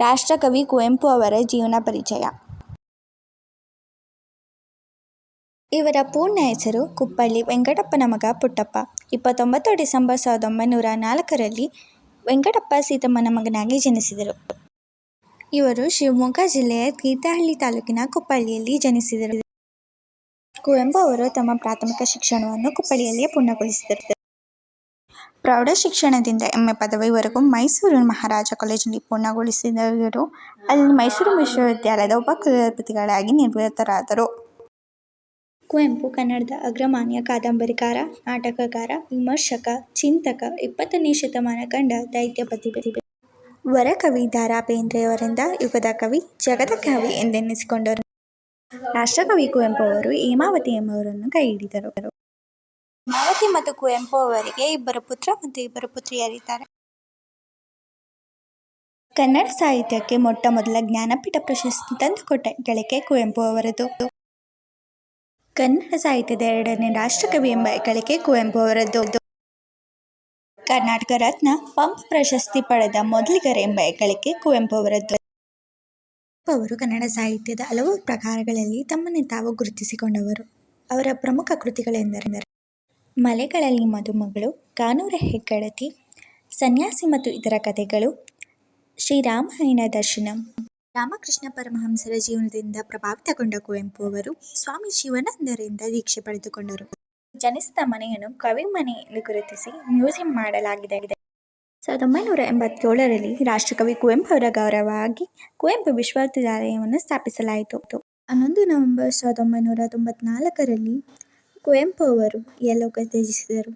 ರಾಷ್ಟ್ರಕವಿ ಕುವೆಂಪು ಅವರ ಜೀವನ ಪರಿಚಯ ಇವರ ಪೂರ್ಣ ಹೆಸರು ಕುಪ್ಪಳ್ಳಿ ವೆಂಕಟಪ್ಪನ ಮಗ ಪುಟ್ಟಪ್ಪ. ಇಪ್ಪತ್ತೊಂಬತ್ತು ಡಿಸೆಂಬರ್ ಸಾವಿರದ ಒಂಬೈನೂರ ನಾಲ್ಕರಲ್ಲಿ ವೆಂಕಟಪ್ಪ ಸೀತಮ್ಮನ ಮಗನಾಗಿ ಜನಿಸಿದರು. ಇವರು ಶಿವಮೊಗ್ಗ ಜಿಲ್ಲೆಯ ತೀರ್ಥಹಳ್ಳಿ ತಾಲೂಕಿನ ಕುಪ್ಪಳ್ಳಿಯಲ್ಲಿ ಜನಿಸಿದರು. ಕುವೆಂಪು ಅವರು ತಮ್ಮ ಪ್ರಾಥಮಿಕ ಶಿಕ್ಷಣವನ್ನು ಕುಪ್ಪಳ್ಳಿಯಲ್ಲಿಯೇ ಪೂರ್ಣಗೊಳಿಸಿದರು. ಪ್ರೌಢ ಶಿಕ್ಷಣದಿಂದ ಎಂ. ಪದವಿವರೆಗೂ ಮೈಸೂರು ಮಹಾರಾಜ ಕಾಲೇಜಿನಲ್ಲಿ ಪೂರ್ಣಗೊಳಿಸಿದವರು ಅಲ್ಲಿ ಮೈಸೂರು ವಿಶ್ವವಿದ್ಯಾಲಯದ ಉಪಕುಲಪತಿಗಳಾಗಿ ನಿವೃತ್ತರಾದರು. ಕುವೆಂಪು ಕನ್ನಡದ ಅಗ್ರಮಾನ್ಯ ಕಾದಂಬರಿಕಾರ, ನಾಟಕಕಾರ, ವಿಮರ್ಶಕ, ಚಿಂತಕ, ಇಪ್ಪತ್ತನೇ ಶತಮಾನ ಕಂಡ ದೈತ್ಯ ಪ್ರತಿಭೆ. ವರಕವಿ ದ. ರಾ. ಬೇಂದ್ರೆಯವರಿಂದ ಯುಗದ ಕವಿ, ಜಗದ ಕವಿ ಎಂದೆನ್ನಿಸಿಕೊಂಡರು ರಾಷ್ಟ್ರಕವಿ ಕುವೆಂಪು ಅವರು ಹೇಮಾವತಿ ಎಂಬುವರನ್ನು ಕೈಹಿಡಿದರು. ಹೇಮಾವತಿ ಮತ್ತು ಕುವೆಂಪು ಅವರಿಗೆ ಇಬ್ಬರು ಪುತ್ರ ಮತ್ತು ಇಬ್ಬರು ಪುತ್ರಿಯರಿದ್ದಾರೆ. ಕನ್ನಡ ಸಾಹಿತ್ಯಕ್ಕೆ ಮೊಟ್ಟ ಮೊದಲ ಜ್ಞಾನಪೀಠ ಪ್ರಶಸ್ತಿ ತಂದುಕೊಟ್ಟ ಗಳಿಕೆ ಕುವೆಂಪು ಅವರದು. ಕನ್ನಡ ಸಾಹಿತ್ಯದ ಎರಡನೇ ರಾಷ್ಟ್ರಕವಿ ಎಂಬ ಗಳಿಕೆ ಕುವೆಂಪು ಅವರದ್ದು ಕರ್ನಾಟಕ ರತ್ನ, ಪಂಪ್ ಪ್ರಶಸ್ತಿ ಪಡೆದ ಮೊದಲಿಗರ ಎಂಬ ಗಳಿಕೆ ಕುವೆಂಪು ಅವರದ್ದು ಅವರು ಕನ್ನಡ ಸಾಹಿತ್ಯದ ಹಲವು ಪ್ರಕಾರಗಳಲ್ಲಿ ತಮ್ಮನ್ನು ತಾವು ಗುರುತಿಸಿಕೊಂಡವರು. ಅವರ ಪ್ರಮುಖ ಕೃತಿಗಳೆಂದರೆ ಮಲೆಗಳಲ್ಲಿ ಮದುಮಗಳು, ಕಾನೂರ ಹೆಗ್ಗಡತಿ, ಸನ್ಯಾಸಿ ಮತ್ತು ಇತರ ಕಥೆಗಳು, ಶ್ರೀರಾಮಾಯಣ ದರ್ಶನಂ. ರಾಮಕೃಷ್ಣ ಪರಮಹಂಸರ ಜೀವನದಿಂದ ಪ್ರಭಾವಿತಗೊಂಡ ಕುವೆಂಪು ಅವರು ಸ್ವಾಮಿ ಶಿವಾನಂದರಿಂದ ದೀಕ್ಷೆ ಪಡೆದುಕೊಂಡರು. ಜನಿಸಿದ ಮನೆಯನ್ನು ಕವಿಮನೆ ಎಂದು ಗುರುತಿಸಿ ಮ್ಯೂಸಿಯಂ ಮಾಡಲಾಗಿದೆ. ಸಾವಿರದ ಒಂಬೈನೂರ ಎಂಬತ್ತೇಳರಲ್ಲಿ ರಾಷ್ಟ್ರಕವಿ ಕುವೆಂಪು ಅವರ ಗೌರವವಾಗಿ ಕುವೆಂಪು ವಿಶ್ವವಿದ್ಯಾಲಯವನ್ನು ಸ್ಥಾಪಿಸಲಾಯಿತು. ಹನ್ನೊಂದು ನವೆಂಬರ್ ಸಾವಿರದ ಒಂಬೈನೂರ ತೊಂಬತ್ತನಾಲ್ಕರಲ್ಲಿ ಕುವೆಂಪು ಅವರು ಇಹಲೋಕ ತ್ಯಜಿಸಿದರು.